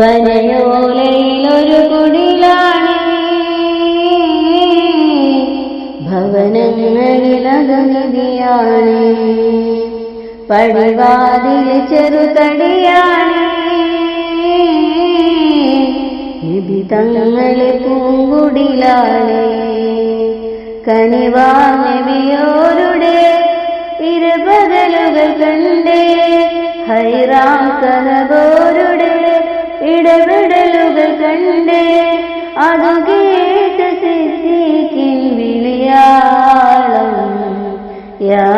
പനയോലയിലൊരു കുടിലാണ്. ഭവനങ്ങളിലകനിധിയാണ് പടിവാതിൽ ചെറുതടിയാണ്. നിബിതങ്ങളെ പൂങ്കുടിലാണ്. കനിവാനവിയോരുടെ ഇരുപകലുകൾ കണ്ടേ ഹൈറാ സഹബോരുടെ ഇടപെടലുകൾ കണ്ടേ അതു കേട്ട് സിദ്ധിക്കിൻ വിളിയാളം. യാ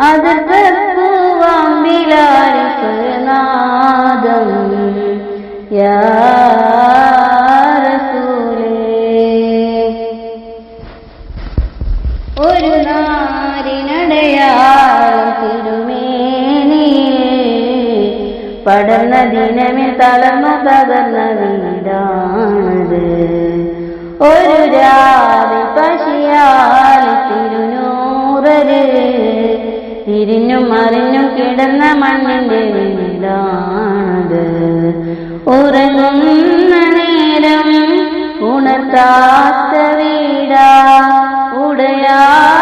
അത് അതിർപ്പൂവാമ്പിലാരിനാദം യാ റസൂലേ. ഒരു നാരിനടയാളം തിരുമേനിയിൽ പടർന്ന ദിനമേ തളർന്ന തകർന്ന വീടാണത്. ഒരു രാവിൽ പശിയാൽ തിരുനൂറര്. തിരിഞ്ഞും മറിഞ്ഞും കിടന്ന മണ്ണിന്റെ വീടാണത്. ഉറങ്ങുന്ന നേരം ഉണർത്താത്ത വീടാ. ഉടയാടയൊന്നും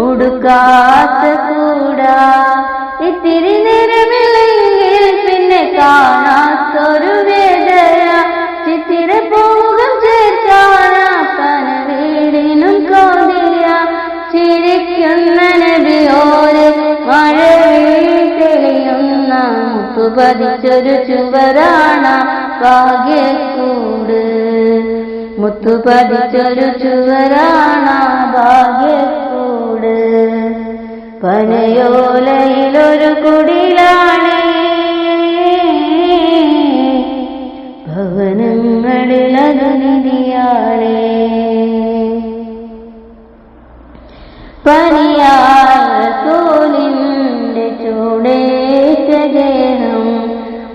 ഉടുക്കാത്ത കൂടാ. ഇത്തിരി കാണാത്തൊരു വേദന. ചിത്തിര പോകം ചേർക്കാനാ വീടിനും കോതിയ ചിരിക്കുന്ന നബിയോര് മഴവിൽ തെളിയുന്ന മുത്തുപതിച്ചൊരു ചുവരാണ ഭാഗ്യക്കൂട്. മുത്തുപതിച്ചൊരു ചുവരാണ ഭാഗ്യക്കൂട്. പനയോലയിലൊരു കുടിലാണ്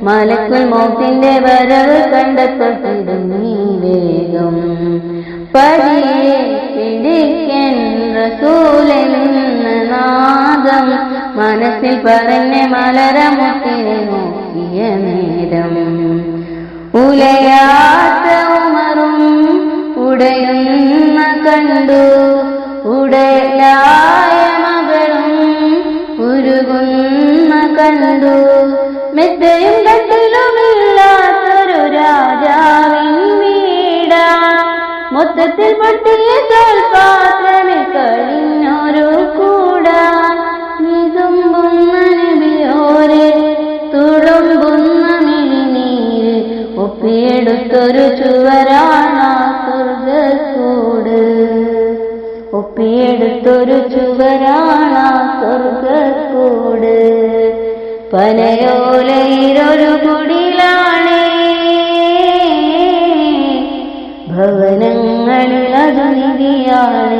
മലക്കുൽ മോത്തിന്റെ വരവ് കണ്ടപ്പോൾ നീ വേഗം. പതിയെ പിടിക്കൻ റസൂലെന്ന നാദം മനസ്സിൽ പറഞ്ഞ മലരമുത്തിനെ നോക്കിയ നേരം. ഉലയാത്ത ഉമറും ഉടയുന്ന കണ്ടു. ഉടലായ മകളും ഉരുകുന്ന കണ്ടു. മെത്തയും മൊത്തത്തിൽ പൊട്ടിയ തോൽപാത്രമിൽ കഴിഞ്ഞൊരു കൂടാ. നിതുമ്പുന്ന നബിയോരെ തുളുമ്പുന്ന മിഴിനീര് ഒപ്പിയെടുത്തൊരു ചുവരാണ സ്വർഗക്കൂട് ഒപ്പിയെടുത്തൊരു ചുവരാണ സ്വർഗക്കൂട് പനയോലയിലൊരു കുടിലാണ് ഭവനങ്ങളിൽ അതു നിധിയാണ്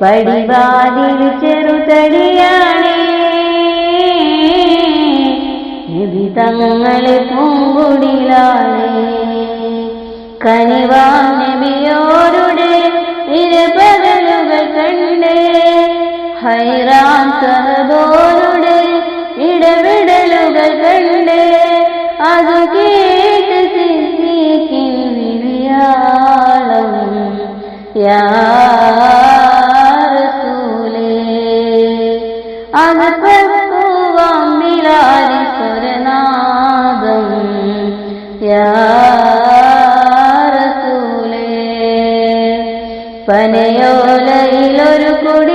പടിവാതിൽ ചെറുതടിയാണ്. നിബിതങ്ങളെ പൂങ്കുടിലാണ്. കനിവാ നബിയോരുടെ ഇരപകലുകൾ കണ്ട്. ഹൈറാൻ സഹബോരുടെ ഇടപെടലുകൾ കണ്ട്. അതു കേട്ട് യാ റസൂലേ അത് പൂവാമ്പിലാരി സ്വരനാദം. യാ പനയോലയിലൊരു കുടിലാണ്